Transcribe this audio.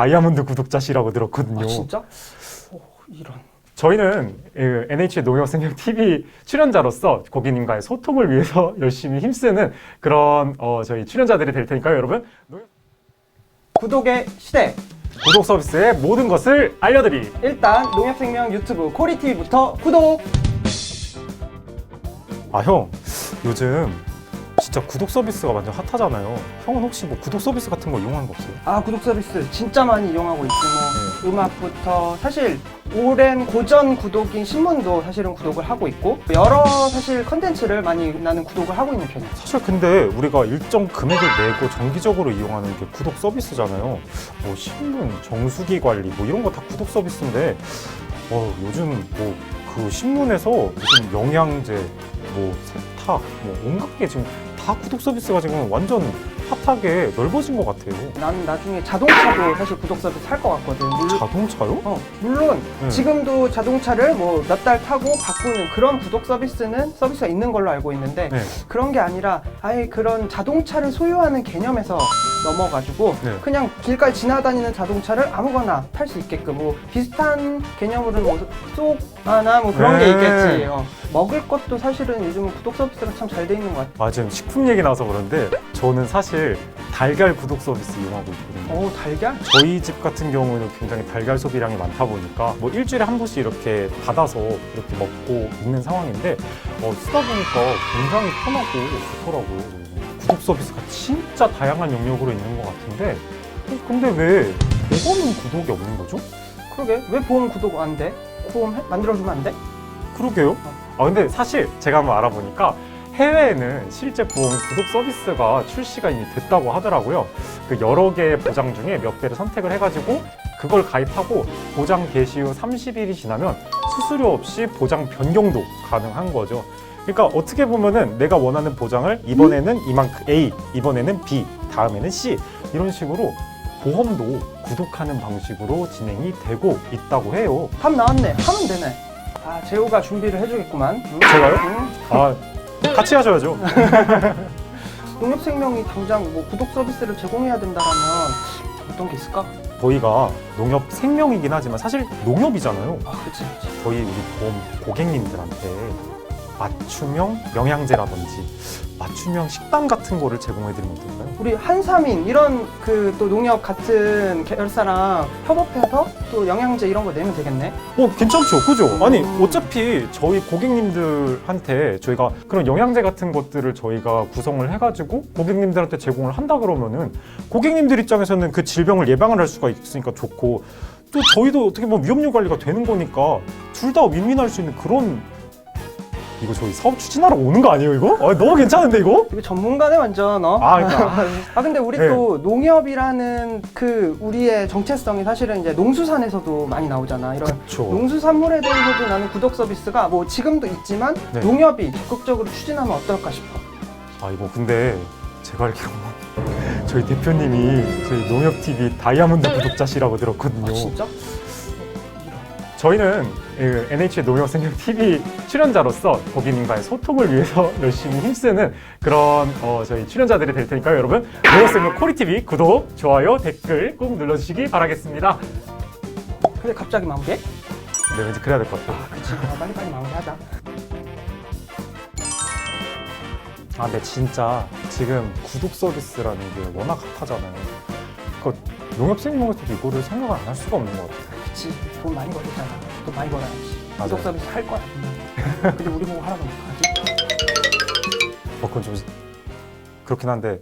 다이아몬드 구독자시라고 들었거든요. 아 진짜? 오, 이런. 저희는 그 NH 농협 생명 TV 출연자로서 고객님과의 소통을 위해서 열심히 힘쓰는 그런 어, 저희 출연자들이 될 테니까요, 여러분. 농협 구독의 시대. 구독 서비스의 모든 것을 알려드리. 일단 농협생명 유튜브 코리TV부터 구독. 아 형, 요즘 진짜 구독 서비스가 완전 핫하잖아요. 형은 혹시 뭐 구독 서비스 같은 거 이용하는 거 없어요? 아 구독 서비스 진짜 많이 이용하고 있고 뭐 음악부터 사실 오랜 고전 구독인 신문도 사실은 구독을 하고 있고 여러 사실 컨텐츠를 많이 나는 구독을 하고 있는 편이야. 사실 근데 우리가 일정 금액을 내고 정기적으로 이용하는 게 구독 서비스잖아요. 뭐 신문, 정수기 관리 뭐 이런 거 다 구독 서비스인데 어, 요즘 뭐 그 신문에서 무슨 영양제, 뭐 세탁, 뭐 온갖 게 지금 다 구독 서비스가 지금 완전 핫하게 넓어진 것 같아요. 나는 나중에 자동차도 사실 구독 서비스 할 것 같거든. 물론, 자동차요? 어, 물론 네. 지금도 자동차를 뭐 몇 달 타고 바꾸는 그런 구독 서비스는 서비스가 있는 걸로 알고 있는데 네. 그런 게 아니라 아예 그런 자동차를 소유하는 개념에서 넘어가지고 네. 그냥 길가에 지나다니는 자동차를 아무거나 탈 수 있게끔 뭐 비슷한 개념으로는 뭐 쏙 하나 뭐 그런 게 네. 있겠지. 어. 먹을 것도 사실은 요즘 구독 서비스가 참 잘 돼 있는 것 같아. 아 지금 식품 얘기 나와서 그런데 저는 사실 달걀 구독 서비스 이용하고 있거든요. 오 달걀? 저희 집 같은 경우는 굉장히 달걀 소비량이 많다 보니까 뭐 일주일에 한 번씩 이렇게 받아서 이렇게 먹고 있는 상황인데 어, 쓰다 보니까 굉장히 편하고 좋더라고요. 저는. 구독 서비스가 진짜 다양한 영역으로 있는 것 같은데 어, 근데 왜 보험은 구독이 없는 거죠? 그러게 왜 보험 구독 안 돼? 보험 해? 만들어주면 안 돼? 그러게요. 아 근데 사실 제가 한번 알아보니까 해외에는 실제 보험 구독 서비스가 출시가 이미 됐다고 하더라고요. 그 여러 개의 보장 중에 몇 개를 선택을 해가지고 그걸 가입하고 보장 개시 후 30일이 지나면 수수료 없이 보장 변경도 가능한 거죠. 그러니까 어떻게 보면은 내가 원하는 보장을 이번에는 이만큼 A, 이번에는 B, 다음에는 C 이런 식으로 보험도 구독하는 방식으로 진행이 되고 있다고 해요. 답 나왔네. 하면 되네. 아 재호가 준비를 해주겠구만. 응? 제가요? 응? 아 같이 하셔야죠. 농협생명이 당장 뭐 구독 서비스를 제공해야 된다라면 어떤 게 있을까? 저희가 농협 생명이긴 하지만 사실 농협이잖아요. 아 그치 그치. 저희 우리 보험 고객님들한테 맞춤형 영양제라든지 맞춤형 식단 같은 거를 제공해드리면 어떨까요? 우리 한삼인 이런 그 또 농협 같은 계열사랑 협업해서 또 영양제 이런 거 내면 되겠네. 어 괜찮죠, 그죠? 아니 음. 어차피 저희 고객님들한테 저희가 그런 영양제 같은 것들을 저희가 구성을 해가지고 고객님들한테 제공을 한다 그러면은 고객님들 입장에서는 그 질병을 예방을 할 수가 있으니까 좋고 또 저희도 어떻게 보면 위험료 관리가 되는 거니까 둘 다 윈윈할 수 있는 그런 이거 저희 사업 추진하러 오는 거 아니에요 이거? 아, 너무 괜찮은데 이거? 이거 전문가네 완전 어. 아 그러니까 아 근데 우리 네. 또 농협이라는 그 우리의 정체성이 사실은 이제 농수산에서도 많이 나오잖아. 이런 그렇죠. 농수산물에 대해서도 나는 구독 서비스가 뭐 지금도 있지만 네. 농협이 적극적으로 추진하면 어떨까 싶어. 아 이거 근데 제가 알기로 저희 대표님이 저희 농협 TV 다이아몬드 구독자시라고 들었거든요. 아 진짜? 저희는 그 NH 농협 생명 TV 출연자로서 고객님과의 소통을 위해서 열심히 힘쓰는 그런 어, 저희 출연자들이 될 테니까요, 여러분 농협 생명 코리 TV 구독, 좋아요, 댓글 꼭 눌러주시기 바라겠습니다. 근데 갑자기 마무리 해? 네, 왠지 그래야 될 것 같아요. 아 그치. 아, 빨리 빨리 마무리하자. 아, 근데 진짜 지금 구독 서비스라는 게 워낙 핫하잖아요. 그 농협 생명에서도 이거를 생각을 안 할 수가 없는 것 같아요. 그치. 돈 많이 벌었잖아. 돈 많이 벌어야지. 맞아요. 구독 서비스 할 거야. 근데 우리 보고 하라고 하지? 어, 그건 좀 그렇긴 한데